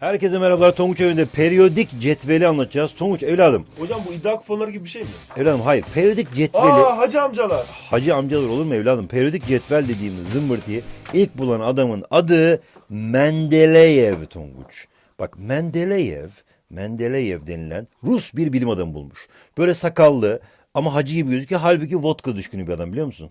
Herkese merhabalar. Tonguç evinde periyodik cetveli anlatacağız. Tonguç evladım. Hocam bu iddia kuponları gibi bir şey mi? Evladım hayır. Periyodik cetveli. Aa hacı amcalar. Hacı amcalar olur mu evladım? Periyodik cetvel dediğimiz zımbırtıyı ilk bulan adamın adı Mendeleyev Tonguç. Bak Mendeleyev, Mendeleyev denilen Rus bir bilim adamı bulmuş. Böyle sakallı ama hacı gibi gözüküyor. Halbuki vodka düşkünü bir adam biliyor musun?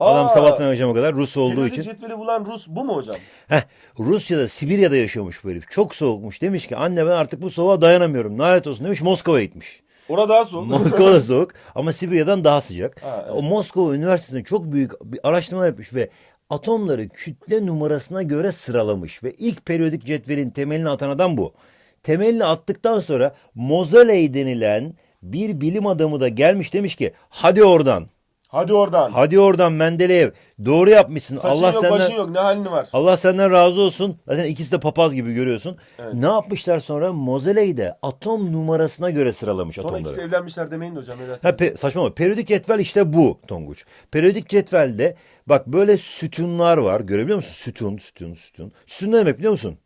Adam Aa, sabahtan akşama kadar Rus olduğu Periyodik için. cetveli bulan Rus bu mu hocam? Heh, Rusya'da, Sibirya'da yaşıyormuş bu herif. Çok soğukmuş. Demiş ki anne ben artık bu soğuğa dayanamıyorum. Lanet olsun demiş Moskova'ya gitmiş. Orada daha soğuk. Moskova da soğuk ama Sibirya'dan daha sıcak. Ha, evet. O Moskova Üniversitesi'nde çok büyük bir araştırma yapmış ve atomları kütle numarasına göre sıralamış ve ilk periyodik cetvelin temelini atan adam bu. Temelini attıktan sonra Moseley denilen bir bilim adamı da gelmiş demiş ki hadi oradan. Hadi oradan. Hadi oradan Mendeleev. Doğru yapmışsın. Saçın Allah yok senden başın yok ne halini var? Allah senden razı olsun. Zaten ikisi de papaz gibi görüyorsun. Ne yapmışlar sonra? Moseley'de atom numarasına göre sıralamış Sonra atomları. ikisi evlenmişler demeyin de hocam? Ha, pe- saçmalama. Periyodik cetvel işte bu Tonguç. Periyodik cetvelde bak böyle sütunlar var. Görebiliyor musun? Sütun, sütun, sütun. Sütun ne demek biliyor musun?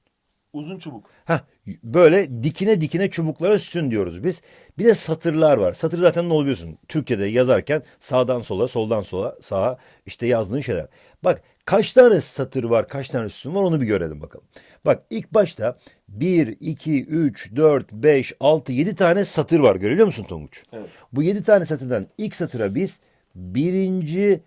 Uzun çubuk. Heh, böyle dikine dikine çubuklara sütun diyoruz biz. Bir de satırlar var. Satır zaten ne oluyorsun? Türkiye'de yazarken sağdan sola, soldan sola, sağa işte yazdığın şeyler. Bak kaç tane satır var, kaç tane sütun var onu bir görelim bakalım. Bak ilk başta 1, 2, 3, 4, 5, 6, 7 tane satır var. Görebiliyor musun Tonguç? Evet. Bu 7 tane satırdan ilk satıra biz birinci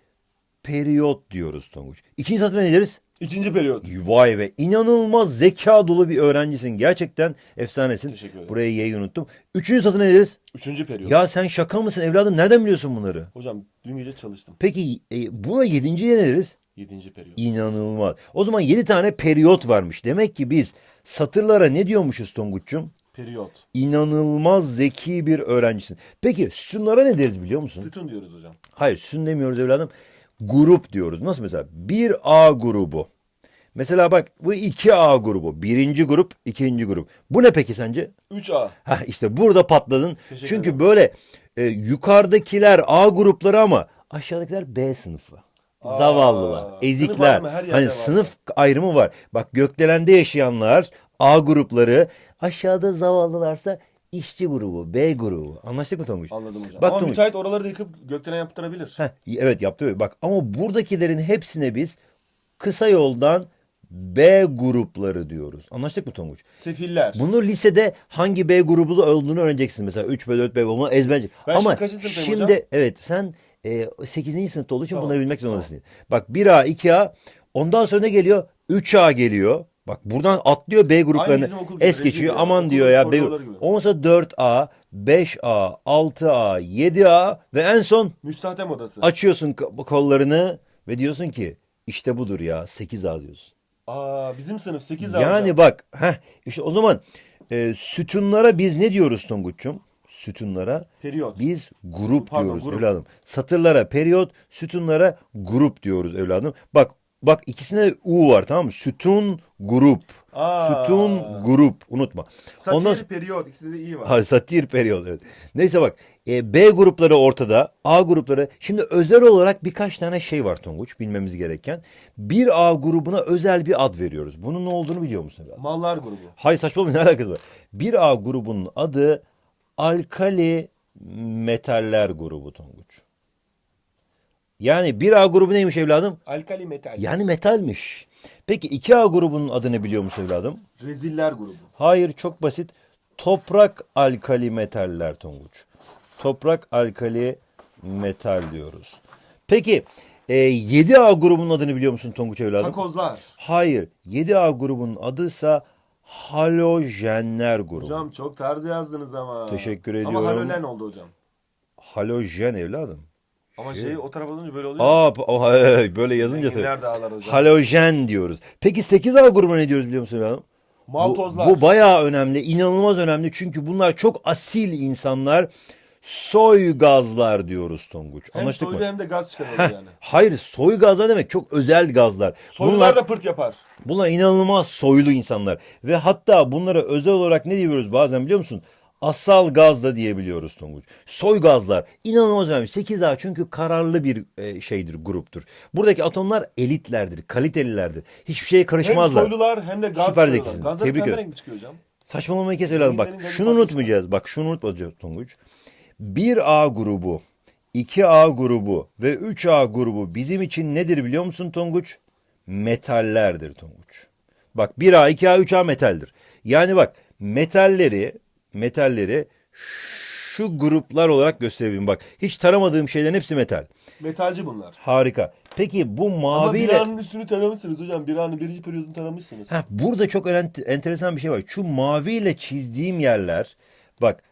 periyot diyoruz Tonguç. İkinci satıra ne deriz? İkinci periyot. Vay be inanılmaz zeka dolu bir öğrencisin. Gerçekten efsanesin. Teşekkür ederim. Buraya Y'yi unuttum. Üçüncü satır ne deriz? Üçüncü periyot. Ya sen şaka mısın evladım? Nereden biliyorsun bunları? Hocam dün gece çalıştım. Peki e, buna yedinciye ne deriz? Yedinci periyot. İnanılmaz. O zaman yedi tane periyot varmış. Demek ki biz satırlara ne diyormuşuz Tonguç'cum? Periyot. İnanılmaz zeki bir öğrencisin. Peki sütunlara ne deriz biliyor musun? Sütun diyoruz hocam. Hayır sütun demiyoruz evladım. Grup diyoruz. Nasıl mesela? Bir A grubu. Mesela bak bu 2A grubu. Birinci grup, ikinci grup. Bu ne peki sence? 3A. Ha işte burada patladın. Teşekkür Çünkü ederim. böyle e, yukarıdakiler A grupları ama aşağıdakiler B sınıfı. Aa, Zavallılar, sınıf ezikler. yerde Hani var. sınıf ayrımı var. Bak gökdelende yaşayanlar A grupları, aşağıda zavallılarsa işçi grubu, B grubu. Anlaştık mı Tonguç? Anladım hocam. Bak Ama Tonguç. müteahhit oraları da yıkıp gökdelen yaptırabilir. Heh, evet yaptı. Bak ama buradakilerin hepsine biz kısa yoldan B grupları diyoruz. Anlaştık mı Tonguç? Sefiller. Bunu lisede hangi B grubu olduğunu öğreneceksin. Mesela 3B, 4B bunu ezberce. Ben Ama şimdi şimdi hocam? evet sen e, 8. sınıfta olduğu için Tamam, bunları bilmek zorundasın. Bak 1A, 2A ondan sonra ne geliyor? 3A geliyor. Bak buradan atlıyor B gruplarını es geçiyor. Aman diyor ya. B sonra 4A, 5A, 6A, 7A ve en son Müstahdem odası. açıyorsun ko- kollarını ve diyorsun ki işte budur ya 8A diyorsun. Aa bizim sınıf 8A Yani hocam. bak heh, işte o zaman e, sütunlara biz ne diyoruz Tonguç'um? Sütunlara Periyot. biz grup Pardon, diyoruz grup. evladım. Satırlara periyot, sütunlara grup diyoruz evladım. Bak bak ikisinde U var tamam mı? Sütun grup. Aa. Sütun grup unutma. Satir Ondan periyot. İkisinde de iyi var. Ha, satir periyot evet. Neyse bak e, B grupları ortada A grupları şimdi özel olarak birkaç tane şey var Tonguç bilmemiz gereken. Bir A grubuna özel bir ad veriyoruz. Bunun ne olduğunu biliyor musun? Mallar grubu. Hayır saçmalama ne alakası var? Bir A grubunun adı alkali metaller grubu Tonguç. Yani bir A grubu neymiş evladım? Alkali metal. Yani metalmiş. Peki 2A grubunun adını biliyor musun evladım? Reziller grubu. Hayır çok basit. Toprak alkali metaller Tonguç. Toprak alkali metal diyoruz. Peki e, 7A grubunun adını biliyor musun Tonguç evladım? Takozlar. Hayır. 7A grubunun adıysa halojenler grubu. Hocam çok tarzı yazdınız ama. Teşekkür Ama ediyorum. halojen oldu hocam. Halojen evladım. Ama şey o tarafa dönünce böyle oluyor. Aa o- böyle yazınca tabii. Zenginler de ağlar hocam. Halojen diyoruz. Peki 8A grubuna ne diyoruz biliyor musun evladım? Maltozlar. Bu, bu bayağı önemli, inanılmaz önemli. Çünkü bunlar çok asil insanlar. Soy gazlar diyoruz Tonguç. hem Anlaştık soylu mı? hem de gaz çıkarıyor Heh, yani. Hayır, soy gazlar demek çok özel gazlar. Soylular bunlar, da pırt yapar. bunlar inanılmaz soylu insanlar. Ve hatta bunlara özel olarak ne diyoruz bazen biliyor musun? Asal gaz da diyebiliyoruz Tonguç. Soy gazlar inanılmaz önemli. 8A çünkü kararlı bir e, şeydir, gruptur. Buradaki atomlar elitlerdir, kalitelilerdir. Hiçbir şeye Hem karışmazlar. soylular hem de gaz Süper zekisin. Gazlar Tebrik ederim. çıkıyor hocam? Saçmalamayı kes evladım bak. Şunu unutmayacağız. Bak şunu unutmayacağız Tonguç. 1A grubu, 2A grubu ve 3A grubu bizim için nedir biliyor musun Tonguç? Metallerdir Tonguç. Bak 1A, 2A, 3A metaldir. Yani bak metalleri, metalleri şu gruplar olarak gösterebilirim. Bak hiç taramadığım şeylerin hepsi metal. Metalci bunlar. Harika. Peki bu Ama maviyle... bir anın üstünü taramışsınız hocam. Bir anın birinci periyodunu taramışsınız. Heh, burada çok enteresan bir şey var. Şu maviyle çizdiğim yerler bak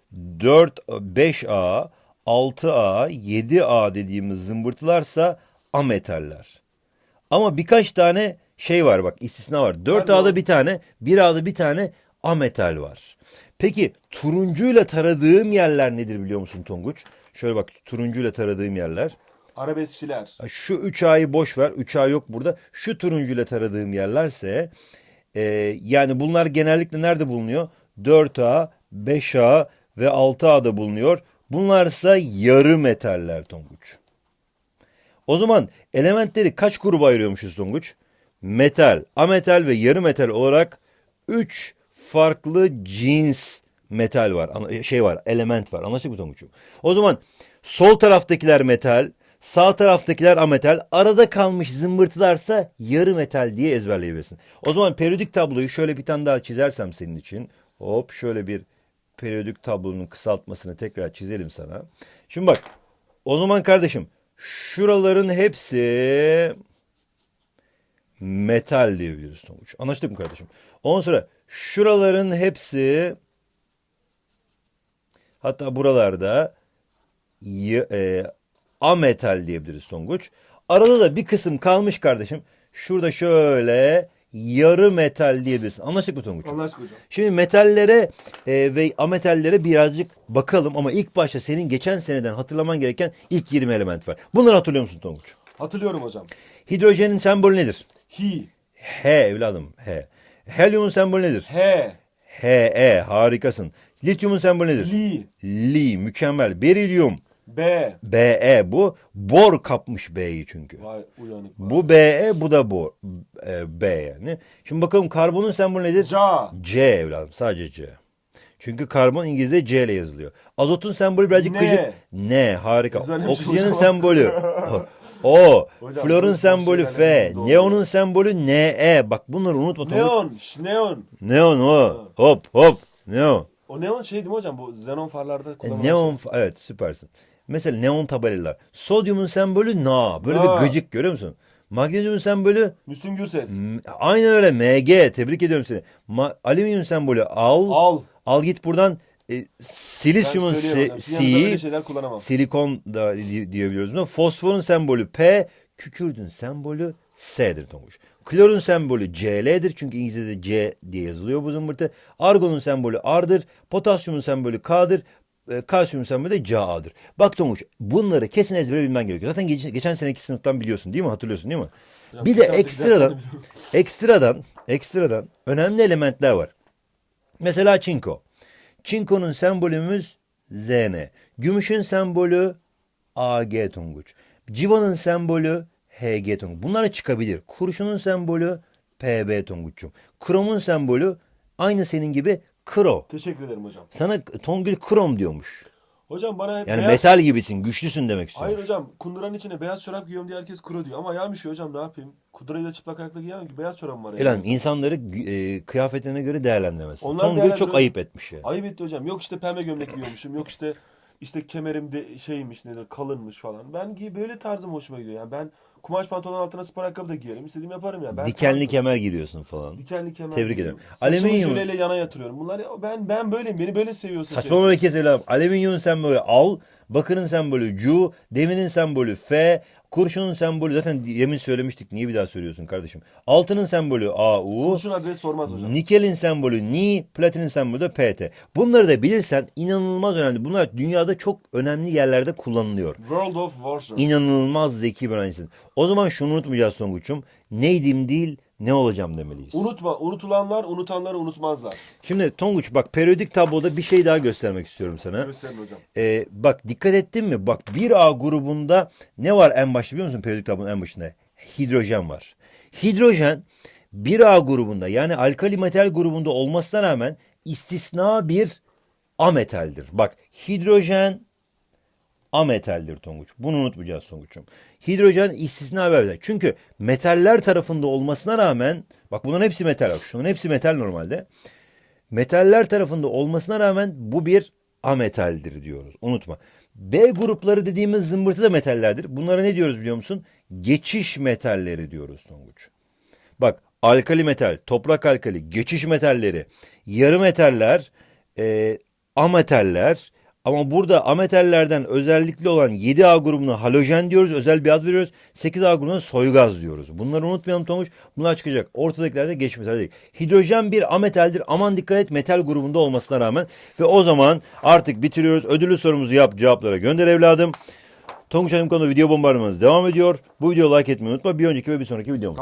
4, 5A, 6A, 7A dediğimiz zımbırtılarsa ametaller. Ama birkaç tane şey var bak istisna var. 4A'da bir tane, 1A'da bir tane ametal var. Peki turuncuyla taradığım yerler nedir biliyor musun Tonguç? Şöyle bak turuncuyla taradığım yerler. Arabeskçiler. Şu 3A'yı boş ver. 3A yok burada. Şu turuncuyla taradığım yerlerse e, yani bunlar genellikle nerede bulunuyor? 4A, 5A ve 6A'da bulunuyor. Bunlarsa yarı metaller Tonguç. O zaman elementleri kaç gruba ayırıyormuşuz Tonguç? Metal, ametal ve yarı metal olarak 3 farklı cins metal var. Şey var, element var. Anlaştık mı Tonguç'um? O zaman sol taraftakiler metal, sağ taraftakiler ametal, arada kalmış zımbırtılarsa yarı metal diye ezberleyebilirsin. O zaman periyodik tabloyu şöyle bir tane daha çizersem senin için. Hop şöyle bir periyodik tablonun kısaltmasını tekrar çizelim sana. Şimdi bak o zaman kardeşim şuraların hepsi metal diyebiliriz Tonguç. Anlaştık mı kardeşim? Ondan sonra şuraların hepsi hatta buralarda e, ametal diyebiliriz Tonguç. Arada da bir kısım kalmış kardeşim. Şurada şöyle yarı metal diyebilirsin. Anlaştık mı Tonguç? Anlaştık hocam. Şimdi metallere e, ve ametallere birazcık bakalım ama ilk başta senin geçen seneden hatırlaman gereken ilk 20 element var. Bunları hatırlıyor musun Tonguç? Hatırlıyorum hocam. Hidrojenin sembolü nedir? Hi. H evladım H. Helyumun sembolü nedir? He. He harikasın. Lityumun sembolü nedir? Li. Li mükemmel. Berilyum B. Be bu. Bor kapmış B'yi çünkü. Vay uyanık. var. Bu Be bu da bor. E, B yani. Şimdi bakalım karbonun sembolü nedir? Ca. C evladım sadece C. Çünkü karbon İngilizce C ile yazılıyor. Azotun sembolü birazcık Ne? gıcık. Ne harika. Oksijenin sembolü. O. Hocam, Florun bu sembolü şeyler F. doğru. Neonun sembolü Ne. Bak bunları unutma. Neon. Ş- Neon. Neon o. Hop hop. Neon. O neon şey değil mi hocam? Bu xenon farlarda E, kullanılan neon şey. evet süpersin. Mesela neon tabelalar. Sodyumun sembolü Na. Böyle Na. bir gıcık görüyor musun? Magnezyumun sembolü Müslüm Gürses. M- Aynen öyle MG. Tebrik ediyorum seni. Ma- alüminyum sembolü al. Al. Al git buradan e, silisyumun si- söylüyorum hocam. Sizin yanınızda böyle Si, şeyler kullanamam. silikon da di- diyebiliyoruz. buna. Fosforun sembolü P, kükürdün sembolü S'dir Tonguç. Klorun sembolü Cl'dir çünkü İngilizce'de C diye yazılıyor bu zımbırtı. Argonun sembolü R'dır. Potasyumun sembolü K'dır. E, kalsiyumun sembolü de Ca'dır. Bak Tonguç bunları kesin ezbere bilmen gerekiyor. Zaten geçen, geçen seneki sınıftan biliyorsun değil mi? Hatırlıyorsun değil mi? Hocam, bir de ekstradan ekstradan ekstradan önemli elementler var. Mesela çinko. Çinkonun sembolümüz Zn. Gümüşün sembolü Ag Tonguç. Civanın sembolü Hg Tonguç. Bunlar çıkabilir. Kurşunun sembolü Pb Tonguç'um. Kromun sembolü aynı senin gibi kro. Teşekkür ederim hocam. Sana Tongül krom diyormuş. Hocam bana hep Yani beyaz... metal gibisin, güçlüsün demek istiyor. Hayır hocam kunduranın içine beyaz çorap giyiyorum diye herkes kuru diyor. Ama üşüyor hocam ne yapayım? Kundurayı da çıplak ayakla giyemem ki beyaz çorabım var. Elan yani. insanları e, kıyafetine göre değerlendirmesin. Onlar Tongül çok değerlendiriyor. ayıp etmiş yani. Ayıp etti hocam. Yok işte pembe gömlek giyiyormuşum. Yok işte işte kemerim de şeymiş nedir kalınmış falan. Ben giy böyle tarzım hoşuma gidiyor. Yani ben kumaş pantolon altına spor ayakkabı da giyerim. İstediğimi yaparım ya. Ben Dikenli tarzım. kemer giriyorsun falan. Dikenli kemer. Tebrik giyiyorum. ederim. Saçımı Alüminyum- jöleyle yana yatırıyorum. Bunlar ya ben ben böyleyim. Beni böyle seviyorsa Saçmalama kez evladım. Alüminyum sembolü al, bakırın sembolü cu, demirin sembolü f, kurşunun sembolü zaten yemin söylemiştik. Niye bir daha söylüyorsun kardeşim? Altının sembolü au, Kurşun adres sormaz hocam. nikelin sembolü ni, platinin sembolü de pt. Bunları da bilirsen inanılmaz önemli. Bunlar dünyada çok önemli yerlerde kullanılıyor. World of Warcraft. İnanılmaz zeki bir öğrencisin. O zaman şunu unutmayacağız Tonguç'um. Neydim değil, ne olacağım demeliyiz. Unutma. Unutulanlar unutanları unutmazlar. Şimdi Tonguç bak periyodik tabloda bir şey daha göstermek istiyorum sana. Gösterin hocam. Ee, bak dikkat ettin mi? Bak 1A grubunda ne var en başta biliyor musun periyodik tablonun en başında? Hidrojen var. Hidrojen 1A grubunda yani alkali metal grubunda olmasına rağmen istisna bir ametaldir. Bak hidrojen ametaldir Tonguç. Bunu unutmayacağız Tonguç'um. Hidrojen istisna metal. Çünkü metaller tarafında olmasına rağmen bak bunların hepsi metal. Bak şunların hepsi metal normalde. Metaller tarafında olmasına rağmen bu bir ametaldir diyoruz. Unutma. B grupları dediğimiz zımbırtı da metallerdir. Bunlara ne diyoruz biliyor musun? Geçiş metalleri diyoruz Tonguç. Bak alkali metal, toprak alkali, geçiş metalleri, yarı metaller, e, ametaller. Ama burada ametallerden özellikli olan 7A grubuna halojen diyoruz. Özel bir ad veriyoruz. 8A grubuna soygaz diyoruz. Bunları unutmayalım Tomuş. Bunlar çıkacak. Ortadakiler de geçiş metal değil. Hidrojen bir ametaldir. Aman dikkat et metal grubunda olmasına rağmen. Ve o zaman artık bitiriyoruz. Ödüllü sorumuzu yap cevaplara gönder evladım. Tonguç Hanım konuda video bombardımanımız devam ediyor. Bu videoyu like etmeyi unutma. Bir önceki ve bir sonraki videomuz.